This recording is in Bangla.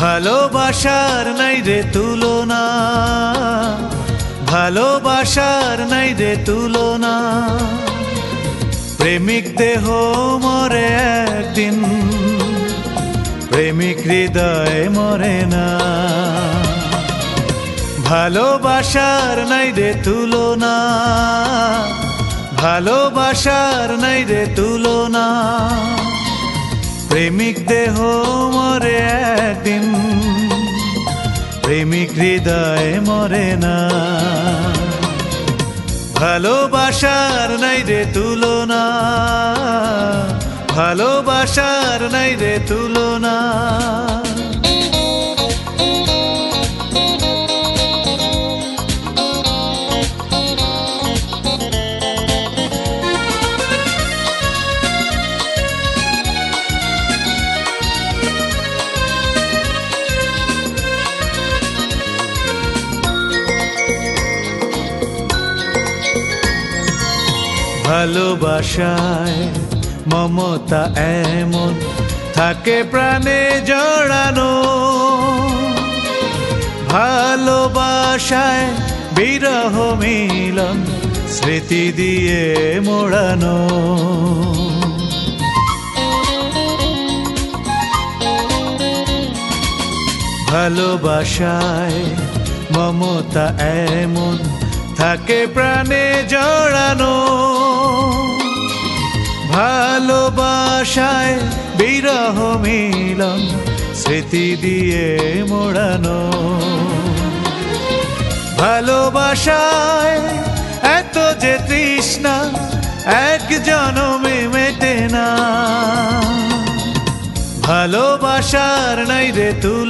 ভালোবাসার নাই রে তুলনা। ভালোবাসার নাই রে তুলনা। প্রেমিক দেহ মরে একদিন, প্রেমিক হৃদয় মরে না। ভালোবাসার নাই রে তুলনা। ভালোবাসার নাই রে তুলনা। প্রেমিক দেহ মরে একদিন। প্রেমিক হৃদয় মরে না। ভালোবাসার নাই রে তুলনা। ভালোবাসার নাই রে তুলনা। ভালোবাসায় মমতা এমন থাকে প্রাণে জড়ানো। ভালোবাসায় বিরহ মিলন, স্মৃতি দিয়ে মোড়ানো। ভালোবাসায় মমতা এমন থাকে প্রাণে জড়ানো। ভালোবাসায় বিরহ মিলন, স্মৃতি দিয়ে মোড়ানো। ভালোবাসায় এত যে তৃষ্ণা, এক জনমে মেটে না। ভালোবাসার নাই রে তুই